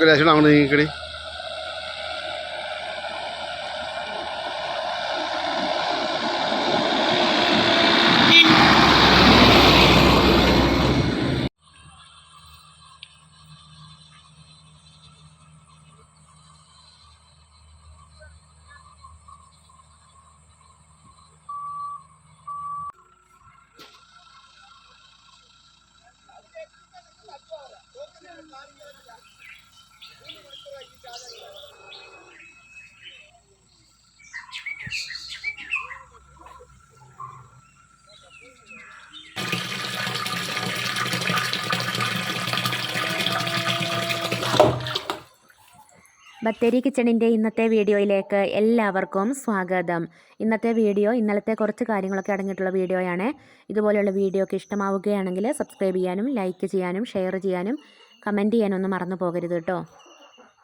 ഒക്കെ ലേശം അങ്ങോട്ട് നീങ്ങിക്കടി ബത്തേരി കിച്ചണിന്റെ ഇന്നത്തെ വീഡിയോയിലേക്ക് എല്ലാവർക്കും സ്വാഗതം. ഇന്നത്തെ വീഡിയോ ഇന്നലത്തെ കുറച്ച് കാര്യങ്ങളൊക്കെ അടങ്ങിയിട്ടുള്ള വീഡിയോയാണ്. ഇതുപോലെയുള്ള വീഡിയോ ഇഷ്ടമാവുകയാണെങ്കിൽ സബ്സ്ക്രൈബ് ചെയ്യാനും ലൈക്ക് ചെയ്യാനും ഷെയർ ചെയ്യാനും കമന്റ് ചെയ്യാനും ഒന്നും മറന്നു പോകരുത് കേട്ടോ.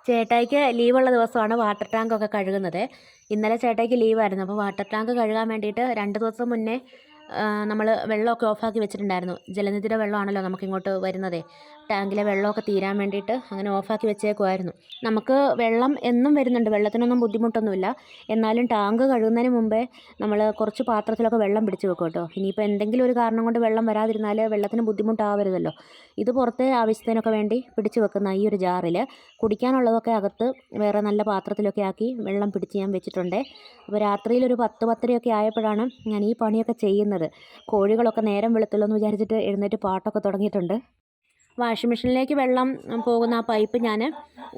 ചേട്ടായിക്ക് ലീവുള്ള ദിവസമാണ് വാട്ടർ ടാങ്കൊക്കെ കഴുകുന്നത്. ഇന്നലെ ചേട്ടായിക്ക് ലീവായിരുന്നു. അപ്പോൾ വാട്ടർ ടാങ്ക് കഴുകാൻ വേണ്ടിയിട്ട് രണ്ട് ദിവസം മുന്നേ നമ്മൾ വെള്ളമൊക്കെ ഓഫാക്കി വെച്ചിട്ടുണ്ടായിരുന്നു. ജലനിധിയുടെ വെള്ളമാണല്ലോ നമുക്കിങ്ങോട്ട് വരുന്നതേ. ടാങ്കിലെ വെള്ളമൊക്കെ തീരാൻ വേണ്ടിയിട്ട് അങ്ങനെ ഓഫാക്കി വെച്ചേക്കുമായിരുന്നു നമുക്ക് വെള്ളം എന്നും വരുന്നുണ്ട്. വെള്ളത്തിനൊന്നും ബുദ്ധിമുട്ടൊന്നുമില്ല. എന്നാലും ടാങ്ക് കഴുകുന്നതിന് മുമ്പേ നമ്മൾ കുറച്ച് പാത്രത്തിലൊക്കെ വെള്ളം പിടിച്ച് വെക്കും കേട്ടോ. ഇനിയിപ്പോൾ എന്തെങ്കിലും ഒരു കാരണം കൊണ്ട് വെള്ളം വരാതിരുന്നാൽ വെള്ളത്തിന് ബുദ്ധിമുട്ടാവരുതല്ലോ. ഇത് പുറത്തെ ആവശ്യത്തിനൊക്കെ വേണ്ടി പിടിച്ച് വെക്കുന്ന ഈ ഒരു ജാറിൽ കുടിക്കാനുള്ളതൊക്കെ അകത്ത് വേറെ നല്ല പാത്രത്തിലൊക്കെ ആക്കി വെള്ളം പിടിച്ച് ഞാൻ വെച്ചിട്ടുണ്ട്. അപ്പോൾ രാത്രിയിൽ ഒരു പത്ത് പത്തരയൊക്കെ ആയപ്പോഴാണ് ഞാൻ ഈ പണിയൊക്കെ ചെയ്യുന്നത്. കോഴികളൊക്കെ നേരം വെളുത്തുള്ളൂ എന്ന് വിചാരിച്ചിട്ട് എഴുന്നേറ്റ് പാട്ടൊക്കെ തുടങ്ങിയിട്ടുണ്ട്. വാഷിംഗ് മെഷീനിലേക്ക് വെള്ളം പോകുന്ന ആ പൈപ്പ് ഞാൻ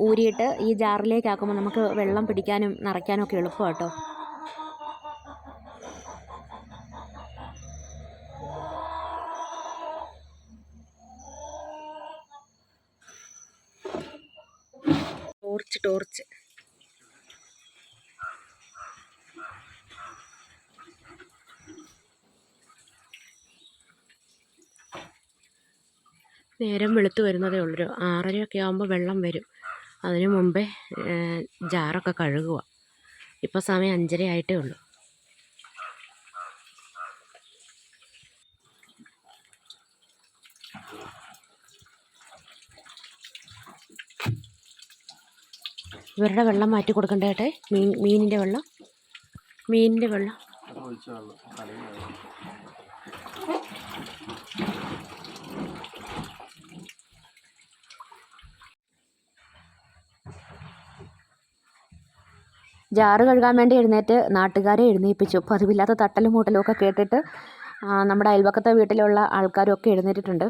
ഊരിയിട്ട് ഈ ജാറിലേക്ക് ആക്കുമ്പോൾ നമുക്ക് വെള്ളം പിടിക്കാനും നിറയ്ക്കാനും ഒക്കെ എളുപ്പം കേട്ടോ ടോർച്ച് ടോർച്ച്. നേരം വെളുത്ത് വരുന്നതേ ഉള്ളൂ. ഒരു ആറരയൊക്കെ ആകുമ്പോൾ വെള്ളം വരും. അതിന് മുമ്പേ ജാറൊക്കെ കഴുകുക. ഇപ്പോൾ സമയം അഞ്ചര ആയിട്ടേ ഉള്ളൂ. ഇവരുടെ വെള്ളം മാറ്റി കൊടുക്കണ്ടേ ഏട്ടെ? മീൻ മീനിന്റെ വെള്ളം? മീനിന്റെ വെള്ളം. ജാറ് കഴുകാൻ വേണ്ടി എഴുന്നേറ്റ് നാട്ടുകാരെ എഴുന്നേൽപ്പിച്ചു പതിവില്ലാത്ത തട്ടലും മൂട്ടലും ഒക്കെ കേട്ടിട്ട് നമ്മുടെ അയൽവക്കത്തെ വീട്ടിലുള്ള ആൾക്കാരും ഒക്കെ എഴുന്നേറ്റിട്ടുണ്ട്.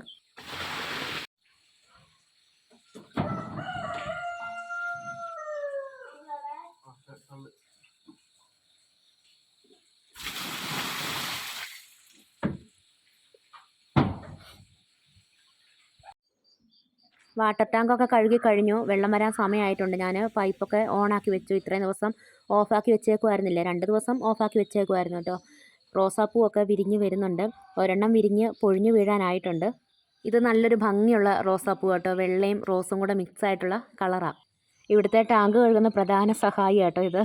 വാട്ടർ ടാങ്കൊക്കെ കഴുകി കഴിഞ്ഞു. വെള്ളം വരാൻ സമയമായിട്ടുണ്ട്. ഞാൻ പൈപ്പൊക്കെ ഓണാക്കി വെച്ചു. ഇത്രയും ദിവസം ഓഫാക്കി വെച്ചേക്കുമായിരുന്നില്ലേ രണ്ട് ദിവസം ഓഫാക്കി വെച്ചേക്കുമായിരുന്നു കേട്ടോ. റോസാപ്പൂവൊക്കെ വിരിഞ്ഞ് വരുന്നുണ്ട്. ഒരെണ്ണം വിരിഞ്ഞ് പൊഴിഞ്ഞു വീഴാനായിട്ടുണ്ട്. ഇത് നല്ലൊരു ഭംഗിയുള്ള റോസാപ്പൂ കേട്ടോ. വെള്ളയും റോസും കൂടെ മിക്സ് ആയിട്ടുള്ള കളറാണ് ഇവിടുത്തെ ടാങ്ക് കഴുകുന്ന പ്രധാന സഹായി കേട്ടോ ഇത്.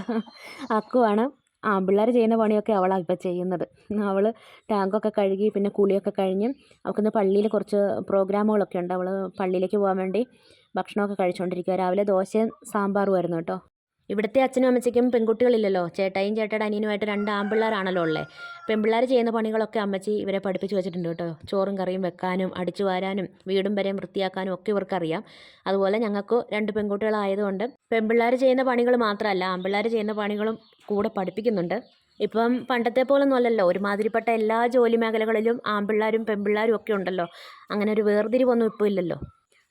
അക്കുവാണ്. ആൺപിള്ളേർ ചെയ്യുന്ന പണിയൊക്കെ അവളാണ് ഇപ്പോൾ ചെയ്യുന്നത്. അവൾ ടാങ്കൊക്കെ കഴുകി പിന്നെ കുളിയൊക്കെ കഴിഞ്ഞ് അവൾക്കിന്ന് പള്ളിയിൽ കുറച്ച് പ്രോഗ്രാമുകളൊക്കെ ഉണ്ട്. അവൾ പള്ളിയിലേക്ക് പോകാൻ വേണ്ടി ഭക്ഷണമൊക്കെ കഴിച്ചുകൊണ്ടിരിക്കുകയാണ് രാവിലെ ദോശയും സാമ്പാറും ആയിരുന്നു കേട്ടോ. ഇവിടുത്തെ അച്ഛനും അമ്മച്ചയ്ക്കും പെൺകുട്ടികളില്ലല്ലോ. ചേട്ടായും ചേട്ടയുടെ അനിയനുമായിട്ട് രണ്ട് ആൺപിള്ളേരാണല്ലോ ഉള്ളത് പെൺപിള്ളേർ ചെയ്യുന്ന പണികളൊക്കെ അമ്മച്ചി ഇവരെ പഠിപ്പിച്ച് വെച്ചിട്ടുണ്ട് കേട്ടോ. ചോറും കറിയും വെക്കാനും അടിച്ചു വാരാനും വീടും വരെയും വൃത്തിയാക്കാനും ഒക്കെ ഇവർക്കറിയാം. അതുപോലെ ഞങ്ങൾക്ക് രണ്ട് പെൺകുട്ടികളായതുകൊണ്ട് പെൺപിള്ളേർ ചെയ്യുന്ന പണികൾ മാത്രമല്ല ആൺപിള്ളേർ ചെയ്യുന്ന പണികളും കൂടെ പഠിപ്പിക്കുന്നുണ്ട്. ഇപ്പം പണ്ടത്തെ പോലൊന്നും അല്ലല്ലോ. ഒരുമാതിരിപ്പെട്ട എല്ലാ ജോലി മേഖലകളിലും ആൺപിള്ളേരും പെൺപിള്ളേരും ഒക്കെ ഉണ്ടല്ലോ. അങ്ങനെ ഒരു വേർതിരിവൊന്നും ഇപ്പോൾ ഇല്ലല്ലോ.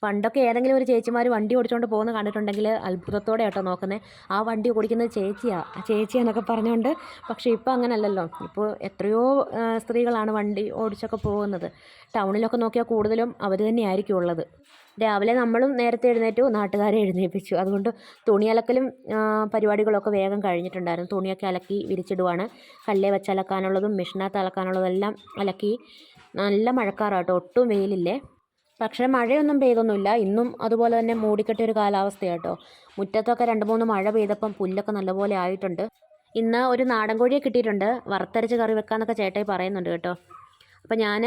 പണ്ടൊക്കെ ഏതെങ്കിലും ഒരു ചേച്ചിമാർ വണ്ടി ഓടിച്ചുകൊണ്ട് പോകുന്ന കണ്ടിട്ടുണ്ടെങ്കിൽ അത്ഭുതത്തോടെ കേട്ടോ നോക്കുന്നത് ആ വണ്ടി ഓടിക്കുന്നത് ചേച്ചിയാണ് ആ ചേച്ചിയാന്നൊക്കെ പറഞ്ഞുകൊണ്ട് പക്ഷേ ഇപ്പോൾ അങ്ങനല്ലല്ലോ. ഇപ്പോൾ എത്രയോ സ്ത്രീകളാണ് വണ്ടി ഓടിച്ചൊക്കെ പോകുന്നത്. ടൗണിലൊക്കെ നോക്കിയാൽ കൂടുതലും അവർ തന്നെയായിരിക്കും ഉള്ളത്. രാവിലെ നമ്മളും നേരത്തെ എഴുന്നേറ്റു നാട്ടുകാരെ എഴുന്നേൽപ്പിച്ചു അതുകൊണ്ട് തുണി അലക്കലും പരിപാടികളൊക്കെ വേഗം കഴിഞ്ഞിട്ടുണ്ടായിരുന്നു. തുണിയൊക്കെ അലക്കി വിരിച്ചിടുവാണ്. കല്ലേ വെച്ച് അലക്കാനുള്ളതും മെഷീനകത്ത് അലക്കാനുള്ളതെല്ലാം അലക്കി. നല്ല മഴക്കാറാട്ടോ ഒട്ടും വെയിലില്ലേ? പക്ഷേ മഴയൊന്നും പെയ്തൊന്നുമില്ല. ഇന്നും അതുപോലെ തന്നെ മൂടിക്കെട്ടിയ ഒരു കാലാവസ്ഥയാട്ടോ മുറ്റത്തൊക്കെ രണ്ട് മൂന്ന് മഴ പെയ്തപ്പം പുല്ലൊക്കെ നല്ലപോലെ ആയിട്ടുണ്ട്. ഇന്ന് ഒരു നാടൻ കോഴിയെ കിട്ടിയിട്ടുണ്ട്. വറുത്തരച്ച് കറി വെക്കാന്നൊക്കെ ചേട്ടായി പറയുന്നുണ്ട് കേട്ടോ. അപ്പോൾ ഞാൻ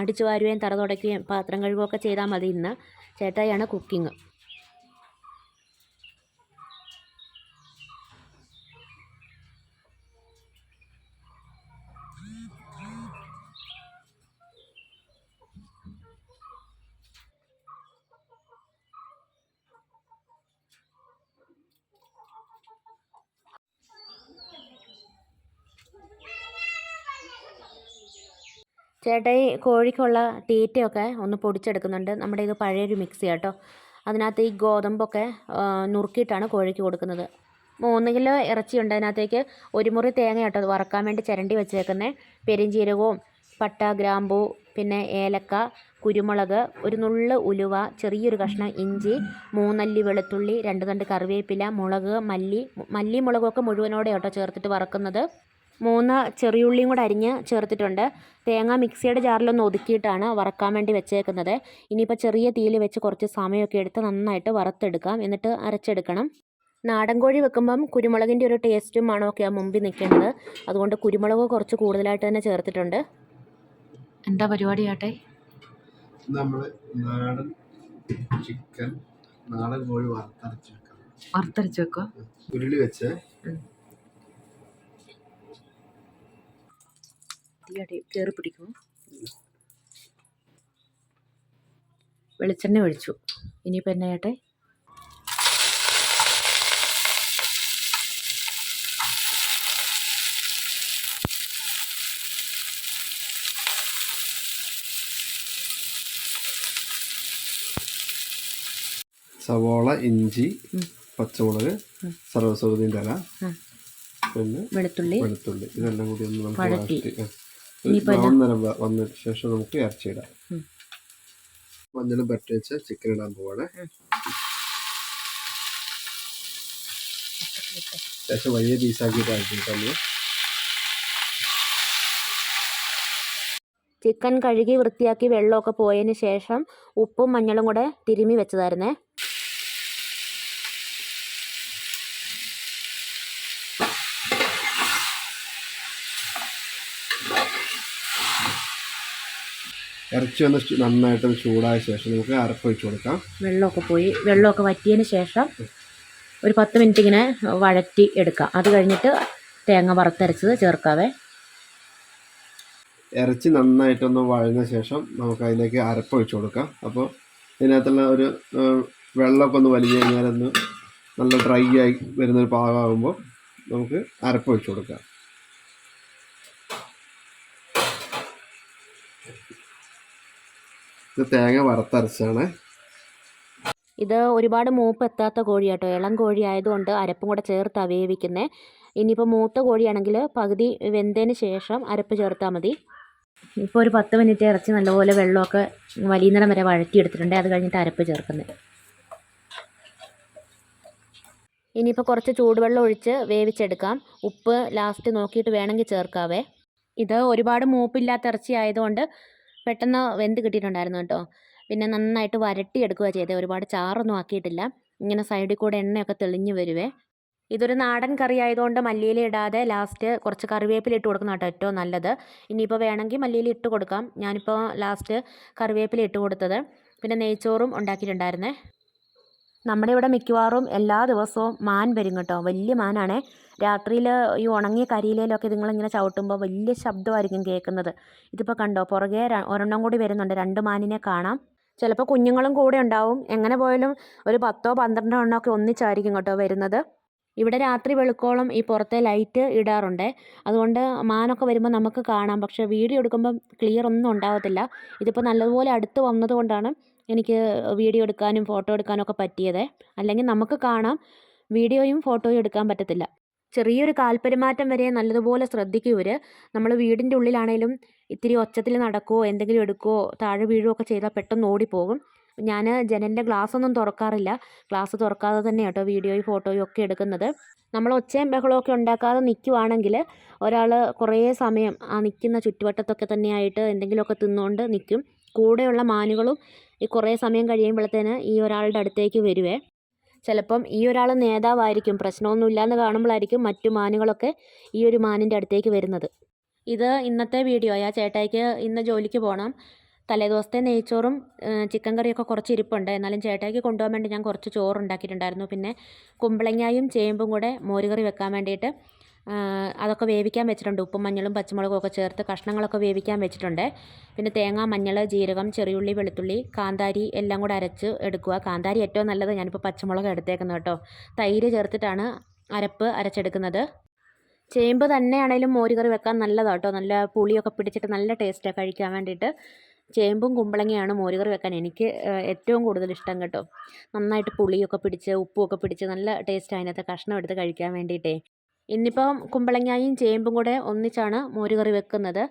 അടിച്ചു വാരുകയും തറ തുടയ്ക്കുകയും പാത്രം കഴുകുകയൊക്കെ ചെയ്താൽ മതി ഇന്ന്. ചേട്ടായിയാണ് കുക്കിംഗ്. ചേട്ടായി കോഴിക്കുള്ള തീറ്റയൊക്കെ ഒന്ന് പൊടിച്ചെടുക്കുന്നുണ്ട്. നമ്മുടെ ഇത് പഴയൊരു മിക്സി കേട്ടോ അതിനകത്ത് ഈ ഗോതമ്പൊക്കെ നുറുക്കിയിട്ടാണ് കോഴിക്ക് കൊടുക്കുന്നത്. മൂന്ന് കിലോ ഇറച്ചിയുണ്ട് അതിനകത്തേക്ക്. ഒരു മുറി തേങ്ങ അത് വറക്കാൻ വേണ്ടി ചിരണ്ടി വെച്ചേക്കുന്നത് പെരിഞ്ചീരകവും പട്ട ഗ്രാമ്പു പിന്നെ ഏലക്ക കുരുമുളക് ഒരു നുള്ള് ഉലുവ ചെറിയൊരു കഷ്ണം ഇഞ്ചി മൂന്നല്ലി വെളുത്തുള്ളി രണ്ട് തണ്ട് കറിവേപ്പില മുളക് മല്ലി മല്ലി മുളകൊക്കെ മുഴുവനോടെ കേട്ടോ ചേർത്തിട്ട് വറക്കുന്നത്. മൂന്ന് ചെറിയുള്ളിയും കൂടെ അരിഞ്ഞ് ചേർത്തിട്ടുണ്ട്. തേങ്ങ മിക്സിയുടെ ജാറിലൊന്ന് ഒതുക്കിയിട്ടാണ് വറക്കാൻ വേണ്ടി വെച്ചേക്കുന്നത്. ഇനിയിപ്പോൾ ചെറിയ തീയിൽ വെച്ച് കുറച്ച് സമയമൊക്കെ എടുത്ത് നന്നായിട്ട് വറുത്തെടുക്കാം. എന്നിട്ട് അരച്ചെടുക്കണം. നാടൻ കോഴി വെക്കുമ്പം കുരുമുളകിന്റെ ഒരു ടേസ്റ്റും മണമൊക്കെയാണ് മുമ്പിൽ നിൽക്കേണ്ടത്. അതുകൊണ്ട് കുരുമുളക് കുറച്ച് കൂടുതലായിട്ട് തന്നെ ചേർത്തിട്ടുണ്ട്. എന്താ പരിപാടി ആട്ടെ? നമ്മൾ നാടൻ ചിക്കൻ നാടൻ കോഴി വറുത്തരച്ച് വെക്കാം വറുത്തരച്ച് വെക്കുക ഉരുളി വെച്ച് കയറി പിടിക്കും. വെളിച്ചെണ്ണ ഒഴിച്ചു. ഇനിയിപ്പോൾ എന്നാ ആട്ടെ സവോള ഇഞ്ചി പച്ചമുളക് സർവസൗദിന്റെ ഇല. പിന്നെ വെളുത്തുള്ളി. വെളുത്തുള്ളി. ഇതെല്ലാം കൂടി ഒന്ന് നമുക്ക് വഴറ്റി. വഴറ്റി ആ. ഒരു ഇനിയിപ്പോൾ ബ്രൗൺ നിറം വ- വന്ന ശേഷം നമുക്ക് ഇറച്ചിയിടാം ഉം. മഞ്ഞളും പറ്റി വെച്ച ചിക്കൻ ഇടാൻ പോവാണ്. ശേഷം വലിയ പീസാക്കിയിട്ട് ആക്കിയിട്ടാണ് ചിക്കൻ കഴുകി വൃത്തിയാക്കി വെള്ളമൊക്കെ പോയതിന് ശേഷം ഉപ്പും മഞ്ഞളും കൂടെ തിരുമി വെച്ചതായിരുന്നേ ഇറച്ചി ഒന്ന് നന്നായിട്ട് ചൂടായ ശേഷം നമുക്ക് അരപ്പ് വെച്ച് കൊടുക്കാം. വെള്ളമൊക്കെ പോയി. വെള്ളമൊക്കെ വറ്റിയതിന് ശേഷം ഒരു പത്ത് മിനിറ്റ് ഇങ്ങനെ വഴറ്റി എടുക്കാം. അത് കഴിഞ്ഞിട്ട് തേങ്ങ വറുത്തരച്ചത് ചേർക്കാവേ. ഇറച്ചി നന്നായിട്ടൊന്ന് വഴഞ്ഞ ശേഷം നമുക്ക് അതിലേക്ക് അരപ്പ് ഒഴിച്ചു കൊടുക്കാം. അപ്പോൾ ഇതിനകത്തുള്ള ഒരു വെള്ളമൊക്കെ ഒന്ന് വലിഞ്ഞു കഴിഞ്ഞാലൊന്ന് നല്ല ഡ്രൈ ആയി വരുന്നൊരു പാകമാകുമ്പോൾ നമുക്ക് അരപ്പ് ഒഴിച്ചു കൊടുക്കാം. ഇത് തേങ്ങ വറുത്തരച്ചാണ്. ഇത് ഒരുപാട് മൂപ്പ് എത്താത്ത കോഴി കേട്ടോ ഇളം കോഴി ആയതുകൊണ്ട് അരപ്പും കൂടെ ചേർത്ത് വേവിക്കുന്നത് ഇനിയിപ്പോൾ മൂത്ത കോഴിയാണെങ്കിൽ പകുതി വെന്തതിന് ശേഷം അരപ്പ് ചേർത്താൽ മതി. ഇപ്പോൾ ഒരു പത്ത് മിനിറ്റ് ഇറച്ചി നല്ലപോലെ വെള്ളമൊക്കെ വലിയുന്നിടം വരെ വഴറ്റിയെടുത്തിട്ടുണ്ട്. അത് കഴിഞ്ഞിട്ട് അരപ്പ് ചേർക്കുന്നത് ഇനിയിപ്പോൾ കുറച്ച് ചൂടുവെള്ളം ഒഴിച്ച് വേവിച്ചെടുക്കാം. ഉപ്പ് ലാസ്റ്റ് നോക്കിയിട്ട് വേണമെങ്കിൽ ചേർക്കാവേ. ഇത് ഒരുപാട് മൂപ്പില്ലാത്ത ഇറച്ചി ആയതുകൊണ്ട് പെട്ടെന്ന് വെന്ത് കിട്ടിയിട്ടുണ്ടായിരുന്നു കേട്ടോ. പിന്നെ നന്നായിട്ട് വരട്ടിയെടുക്കുക ചെയ്തത് ഒരുപാട് ചാറൊന്നും ആക്കിയിട്ടില്ല. ഇങ്ങനെ സൈഡിൽ കൂടെ എണ്ണയൊക്കെ തെളിഞ്ഞു വരുവേ. ഇതൊരു നാടൻ കറി ആയതുകൊണ്ട് മല്ലിയില ഇടാതെ ലാസ്റ്റ് കുറച്ച് കറിവേപ്പില ഇട്ട് കൊടുക്കുന്ന കേട്ടോ ഏറ്റവും നല്ലത്. ഇനിയിപ്പോൾ വേണമെങ്കിൽ മല്ലിയില ഇട്ട് കൊടുക്കാം. ഞാനിപ്പോൾ ലാസ്റ്റ് കറിവേപ്പില ഇട്ട് കൊടുത്തത്. പിന്നെ നെയ്ച്ചോറും ഉണ്ടാക്കിയിട്ടുണ്ടായിരുന്നേ. നമ്മുടെ ഇവിടെ മിക്കവാറും എല്ലാ ദിവസവും മാൻ വരും കേട്ടോ. വലിയ മാനാണേ. രാത്രിയിൽ ഈ ഉണങ്ങിയ കരിയിലയിലൊക്കെ ഇതിങ്ങളിങ്ങനെ ചവിട്ടുമ്പോൾ വലിയ ശബ്ദമായിരിക്കും കേൾക്കുന്നത്. ഇതിപ്പോൾ കണ്ടോ പുറകെ ഒരെണ്ണം കൂടി വരുന്നുണ്ട്. രണ്ട് മാനിനെ കാണാം. ചിലപ്പോൾ കുഞ്ഞുങ്ങളും കൂടെ ഉണ്ടാവും. എങ്ങനെ പോയാലും ഒരു പത്തോ പന്ത്രണ്ടോ എണ്ണമൊക്കെ ഒന്നിച്ചായിരിക്കും കേട്ടോ വരുന്നത്. ഇവിടെ രാത്രി വെളുക്കോളം ഈ പുറത്തെ ലൈറ്റ് ഇടാറുണ്ട്. അതുകൊണ്ട് മാനൊക്കെ വരുമ്പോൾ നമുക്ക് കാണാം. പക്ഷേ വീഡിയോ എടുക്കുമ്പോൾ ക്ലിയർ ഒന്നും ഉണ്ടാവത്തില്ല. ഇതിപ്പോൾ നല്ലതുപോലെ അടുത്ത് വന്നതുകൊണ്ടാണ് എനിക്ക് വീഡിയോ എടുക്കാനും ഫോട്ടോ എടുക്കാനും ഒക്കെ പറ്റിയത്. അല്ലെങ്കിൽ നമുക്ക് കാണാം. വീഡിയോയും ഫോട്ടോയും എടുക്കാൻ പറ്റത്തില്ല. ചെറിയൊരു കാൽപെരുമാറ്റം വരെ നല്ലതുപോലെ ശ്രദ്ധിക്കും നമ്മൾ വീടിന്റെ ഉള്ളിലാണേലും ഇത്തിരി ഒച്ചത്തിൽ നടക്കുകയോ എന്തെങ്കിലും എടുക്കുകയോ താഴെ വീഴുകയോ ഒക്കെ ചെയ്താൽ പെട്ടെന്ന് ഓടിപ്പോകും. ഞാൻ ജനലിന്റെ ഗ്ലാസ് ഒന്നും തുറക്കാറില്ല. ഗ്ലാസ് തുറക്കാതെ തന്നെ കേട്ടോ വീഡിയോയും ഫോട്ടോയും ഒക്കെ എടുക്കുന്നത്. നമ്മൾ ഒച്ചയും ബഹളവും ഒക്കെ ഉണ്ടാക്കാതെ നിൽക്കുവാണെങ്കിൽ ഒരാൾ കുറേ സമയം ആ നിൽക്കുന്ന ചുറ്റുവട്ടത്തൊക്കെ തന്നെയായിട്ട് എന്തെങ്കിലുമൊക്കെ തിന്നുകൊണ്ട് നിൽക്കും കൂടെയുള്ള മാനുകളും ഈ കുറേ സമയം കഴിയുമ്പോഴത്തേന് ഈ ഒരാളുടെ അടുത്തേക്ക് വരുവേ. ചിലപ്പം ഈ ഒരാൾ നേതാവായിരിക്കും. പ്രശ്നമൊന്നുമില്ലാന്ന് കാണുമ്പോഴായിരിക്കും മറ്റു മാനുകളൊക്കെ ഈ ഒരു മാനിന്റെ അടുത്തേക്ക് വരുന്നത്. ഇത് ഇന്നത്തെ വീഡിയോയാ. ചേട്ടായിക്ക് ഇന്ന് ജോലിക്ക് പോകണം തലേദിവസത്തെ നെയ്ച്ചോറും ചിക്കൻ കറിയൊക്കെ കുറച്ച് ഇരിപ്പുണ്ട്. എന്നാലും ചേട്ടായിക്ക് കൊണ്ടുപോകാൻ വേണ്ടി ഞാൻ കുറച്ച് ചോറ് ഉണ്ടാക്കിയിട്ടുണ്ടായിരുന്നു പിന്നെ കുമ്പളങ്ങായും ചേമ്പും കൂടെ മോരുകറി വെക്കാൻ വേണ്ടിയിട്ട് അതൊക്കെ വേവിക്കാൻ വെച്ചിട്ടുണ്ട്. ഉപ്പും മഞ്ഞളും പച്ചമുളകും ഒക്കെ ചേർത്ത് കഷ്ണങ്ങളൊക്കെ വേവിക്കാൻ വെച്ചിട്ടുണ്ട്. പിന്നെ തേങ്ങ മഞ്ഞൾ ജീരകം ചെറിയുള്ളി വെളുത്തുള്ളി കാന്താരി എല്ലാം കൂടെ അരച്ച് എടുക്കുക. കാന്താരി ഏറ്റവും നല്ലത് ഞാനിപ്പോൾ പച്ചമുളക് എടുത്തേക്കുന്നത് കേട്ടോ. തൈര് ചേർത്തിട്ടാണ് അരപ്പ് അരച്ചെടുക്കുന്നത്. ചേമ്പ് തന്നെയാണേലും മോരുകറി വെക്കാൻ നല്ലതാണ് കേട്ടോ. നല്ല പുളിയൊക്കെ പിടിച്ചിട്ട് നല്ല ടേസ്റ്റാണ് കഴിക്കാൻ വേണ്ടിയിട്ട്. ചേമ്പും കുമ്പളങ്ങയാണ് മോരുകറി വെക്കാൻ എനിക്ക് ഏറ്റവും കൂടുതൽ ഇഷ്ടം കേട്ടോ. നന്നായിട്ട് പുളിയൊക്കെ പിടിച്ച് ഉപ്പുമൊക്കെ പിടിച്ച് നല്ല ടേസ്റ്റ് അതിനകത്ത് കഷ്ണം എടുത്ത് കഴിക്കാൻ വേണ്ടിയിട്ടേ. ഇന്നിപ്പം കുമ്പളങ്ങയും ചേമ്പും കൂടെ ഒന്നിച്ചാണ് മോരുകറി വെക്കുന്നത്.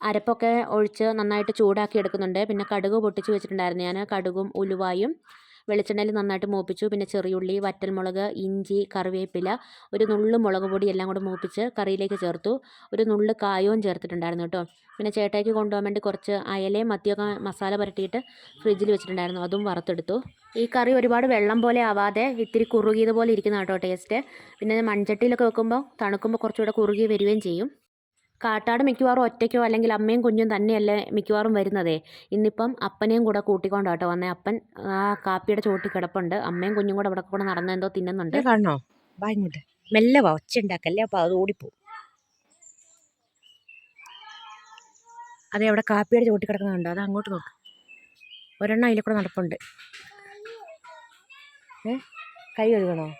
അരപ്പൊക്കെ ഒഴിച്ച് നന്നായിട്ട് ചൂടാക്കി എടുക്കുന്നുണ്ട്. പിന്നെ കടുക് പൊട്ടിച്ച് വെച്ചിട്ടുണ്ടായിരുന്നു ഞാൻ കടുകും ഉലുവായും വെളിച്ചെണ്ണയിൽ നന്നായിട്ട് മൂപ്പിച്ചു. പിന്നെ ചെറിയുള്ളി വറ്റൽമുളക് ഇഞ്ചി കറിവേപ്പില ഒരു നുള്ളു മുളക് പൊടി എല്ലാം കൂടെ മൂപ്പിച്ച് കറിയിലേക്ക് ചേർത്തു. ഒരു നുള്ളു കായവും ചേർത്തിട്ടുണ്ടായിരുന്നു കേട്ടോ. പിന്നെ ചേട്ടായിക്ക് കൊണ്ടുപോകാൻ വേണ്ടി കുറച്ച് അയലയും മത്തിയൊക്കെ മസാല പുരട്ടിയിട്ട് ഫ്രിഡ്ജിൽ വെച്ചിട്ടുണ്ടായിരുന്നു. അതും വറുത്തെടുത്തു. ഈ കറി ഒരുപാട് വെള്ളം പോലെ ആവാതെ ഇത്തിരി കുറുകിയത് പോലെ ഇരിക്കുന്ന കേട്ടോ ടേസ്റ്റ്. പിന്നെ മൺചട്ടിയിലൊക്കെ വെക്കുമ്പോൾ തണുക്കുമ്പോൾ കുറച്ചുകൂടെ കുറുകി വരികയും ചെയ്യും. കാട്ടാട് മിക്കവാറും ഒറ്റയ്ക്കോ അല്ലെങ്കിൽ അമ്മയും കുഞ്ഞും തന്നെയല്ലേ മിക്കവാറും വരുന്നതേ. ഇന്നിപ്പം അപ്പനെയും കൂടെ കൂട്ടിക്കൊണ്ടാട്ടോ വന്നേ. അപ്പൻ ആ കാപ്പിയുടെ ചോട്ടി കിടപ്പുണ്ട്. അമ്മയും കുഞ്ഞും കൂടെ അവിടെ കൂടെ നടന്ന് എന്തോ തിന്നുന്നുണ്ട്. കാണണോ? വാ വാ അപ്പോൾ അത് ഓടിപ്പോവും. അതെ അവിടെ കാപ്പിയുടെ ചോട്ടി കിടക്കുന്നുണ്ട് അത് അങ്ങോട്ട് നോക്ക്. ഒരെണ്ണം അതിൽ കൂടെ നടപ്പുണ്ട്. ഏ? കൈ കഴുകണോ?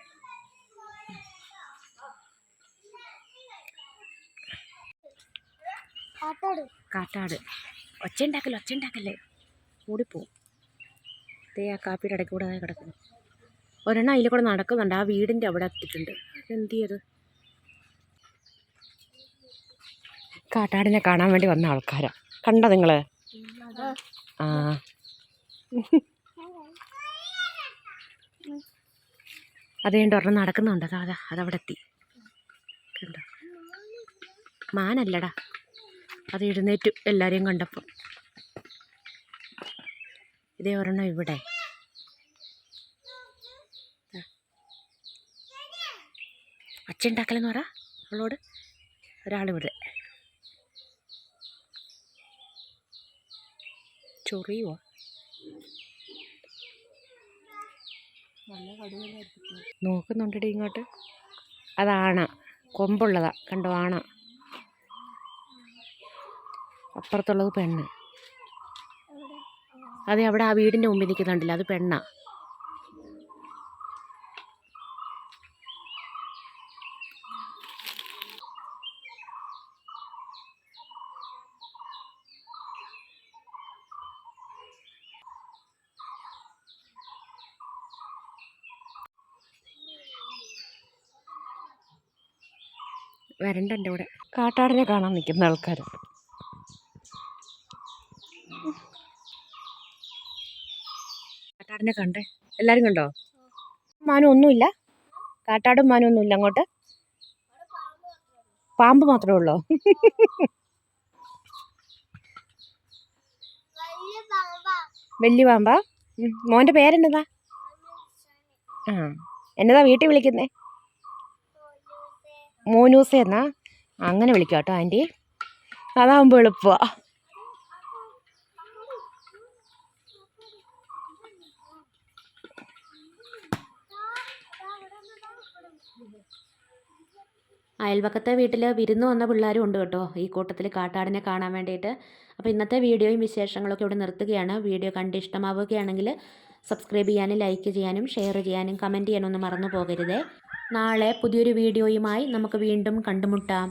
കാട്ടാട്. ഒച്ച ഉണ്ടാക്കല്ലേ ഒച്ച ഉണ്ടാക്കല്ലേ ഓടിപ്പോവും. ദേ ആ കാപ്പിയുടെ ഇടയ്ക്ക് കൂടെ കിടക്കുന്നു. ഒരെണ്ണം അതിൽ കൂടെ നടക്കുന്നുണ്ട്. ആ വീടിന്റെ അവിടെ എത്തിയിട്ടുണ്ട്. എന്ത് ചെയ്ത് കാട്ടാടിനെ കാണാൻ വേണ്ടി വന്ന ആൾക്കാരാ. കണ്ടോ നിങ്ങൾ ആ. അതുകൊണ്ട് ഒരെണ്ണം നടക്കുന്നുണ്ട്. അതാ അതാ അതവിടെ എത്തി. കണ്ടോ? മാനല്ലടാ. അത് എഴുന്നേറ്റു എല്ലാവരെയും കണ്ടപ്പോൾ. ഇതേ ഒരെണ്ണം ഇവിടെ. അച്ഛണ്ടാക്കലെന്ന് പറ അവളോട്. ഒരാളിവിടെ. ചൊറിയുവോ? നോക്കുന്നുണ്ടടി ഇങ്ങോട്ട്. അതാണ്. കൊമ്പുള്ളതാ. കണ്ടോ ആണ? അപ്പുറത്തുള്ളത് പെണ്ണ്. അതെ അവിടെ ആ വീടിന്റെ മുമ്പിൽ നിൽക്കുന്നുണ്ടല്ലോ അത് പെണ്ണാ. വരണ്ട എന്റെ കൂടെ. കാട്ടാടിനെ കാണാൻ നിൽക്കുന്ന ആൾക്കാർ കാട്ടാടിനെ കണ്ടേ. എല്ലാവരും കണ്ടോ? മാനും ഒന്നുമില്ല കാട്ടാടും മാനും ഒന്നുമില്ല അങ്ങോട്ട്. പാമ്പ് മാത്രമേ ഉള്ളോ? വലിയ പാമ്പാ. മോന്റെ പേരെന്നതാ? ആ. എന്നതാ വീട്ടിൽ വിളിക്കുന്നേ? മോനൂസ എന്നാ അങ്ങനെ വിളിക്കാം കേട്ടോ ആന്റി. അതാകുമ്പോൾ എളുപ്പമാണ് അയൽവക്കത്തെ വീട്ടിൽ വിരുന്ന് വന്ന പിള്ളേരും ഉണ്ട് കേട്ടോ. ഈ കൂട്ടത്തിൽ കാട്ടാടിനെ കാണാൻ വേണ്ടിയിട്ട്. അപ്പോൾ ഇന്നത്തെ വീഡിയോയും വിശേഷങ്ങളൊക്കെ ഇവിടെ നിർത്തുകയാണ്. വീഡിയോ കണ്ട് ഇഷ്ടമാവുകയാണെങ്കിൽ സബ്സ്ക്രൈബ് ചെയ്യാനും ലൈക്ക് ചെയ്യാനും ഷെയർ ചെയ്യാനും കമന്റ് ചെയ്യാനും ഒന്നും മറന്നു പോകരുതേ. നാളെ പുതിയൊരു വീഡിയോയുമായി നമുക്ക് വീണ്ടും കണ്ടുമുട്ടാം.